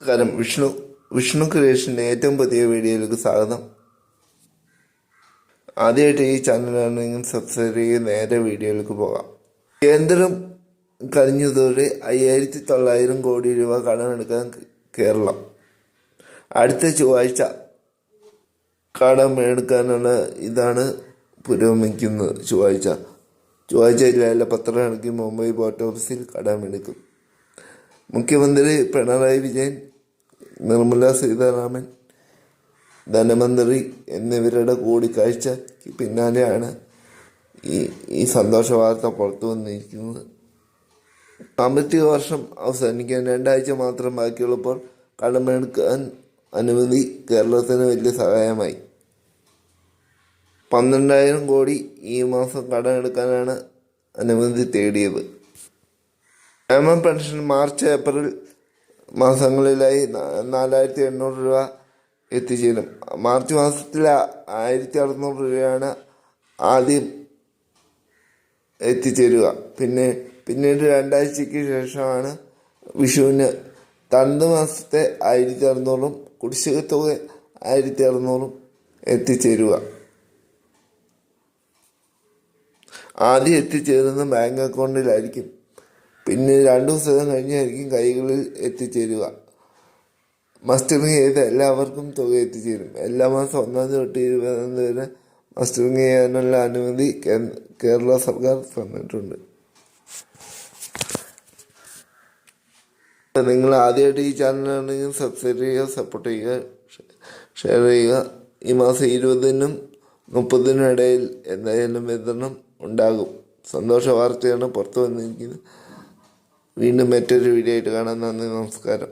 നമസ്കാരം. വിഷ്ണു വിഷ്ണു ക്രിയേഷന്റെ ഏറ്റവും പുതിയ വീഡിയോയിലേക്ക് സ്വാഗതം. ആദ്യമായിട്ട് ഈ ചാനലാണെങ്കിൽ സബ്സ്ക്രൈബ് ചെയ്ത് നേരെ വീഡിയോയിലേക്ക് പോകാം. കേന്ദ്രം കഴിഞ്ഞതോടെ അയ്യായിരത്തി തൊള്ളായിരം കോടി രൂപ കടമെടുക്കാൻ കേരളം. അടുത്ത ചൊവ്വാഴ്ച കടമെടുക്കാനുള്ള ഇതാണ് പുരോഗമിക്കുന്നത് ചൊവ്വാഴ്ച. ചൊവ്വാഴ്ച ഇല്ലാതെ പത്രം ഇറക്കി മുംബൈ പോർട്ട് ഓഫീസിൽ കടമെടുക്കും. മുഖ്യമന്ത്രി പിണറായി വിജയൻ നിർമ്മല സീതാരാമൻ ധനമന്ത്രി എന്നിവരുടെ കൂടിക്കാഴ്ചയ്ക്ക് പിന്നാലെയാണ് ഈ ഈ സന്തോഷ വാർത്ത പുറത്തു വന്നിരിക്കുന്നത്. സാമ്പത്തിക വർഷം അവസാനിക്കാൻ രണ്ടാഴ്ച മാത്രം ബാക്കിയുള്ളപ്പോൾ കടമെടുക്കാൻ അനുമതി കേരളത്തിന് വലിയ സഹായമായി. പന്ത്രണ്ടായിരം കോടി ഈ മാസം കടമെടുക്കാനാണ് അനുമതി തേടിയത്. ക്ഷേമ പെൻഷൻ മാർച്ച് ഏപ്രിൽ മാസങ്ങളിലായി നാലായിരത്തി എണ്ണൂറ് രൂപ എത്തിച്ചേരും. മാർച്ച് മാസത്തിൽ ആയിരത്തി അറുന്നൂറ് രൂപയാണ് ആദ്യം എത്തിച്ചേരുക. പിന്നെ പിന്നീട് രണ്ടാഴ്ചയ്ക്ക് ശേഷമാണ് വിഷുവിന് തണ്ട് മാസത്തെ ആയിരത്തി അറുന്നൂറും കുടിശ്ശിക തുക ആയിരത്തി അറുന്നൂറും എത്തിച്ചേരുക. ആദ്യം എത്തിച്ചേരുന്ന ബാങ്ക് അക്കൗണ്ടിലായിരിക്കും. പിന്നെ രണ്ടു ദിവസം കഴിഞ്ഞായിരിക്കും കൈകളിൽ എത്തിച്ചേരുക. മസ്റ്ററിങ് ചെയ്ത് എല്ലാവർക്കും തുക എത്തിച്ചേരും. എല്ലാ മാസം ഒന്നാം തീയതി തൊട്ട് ഇരുപതാം തീയതി വരെ മസ്റ്ററിങ് ചെയ്യാനുള്ള അനുമതി കേരള സർക്കാർ തന്നിട്ടുണ്ട്. നിങ്ങൾ ആദ്യമായിട്ട് ഈ ചാനലാണെങ്കിൽ സബ്സ്ക്രൈബ് ചെയ്യുക സപ്പോർട്ട് ചെയ്യുക ഷെയർ ചെയ്യുക. ഈ മാസം ഇരുപതിനും മുപ്പതിനും ഇടയിൽ എന്തായാലും വിതരണം ഉണ്ടാകും. സന്തോഷ വാർത്തയാണ് പുറത്തു വന്നിരിക്കുന്നത്. വീണ്ടും മറ്റൊരു വീഡിയോ ആയിട്ട് കാണാം. നന്ദി നമസ്കാരം.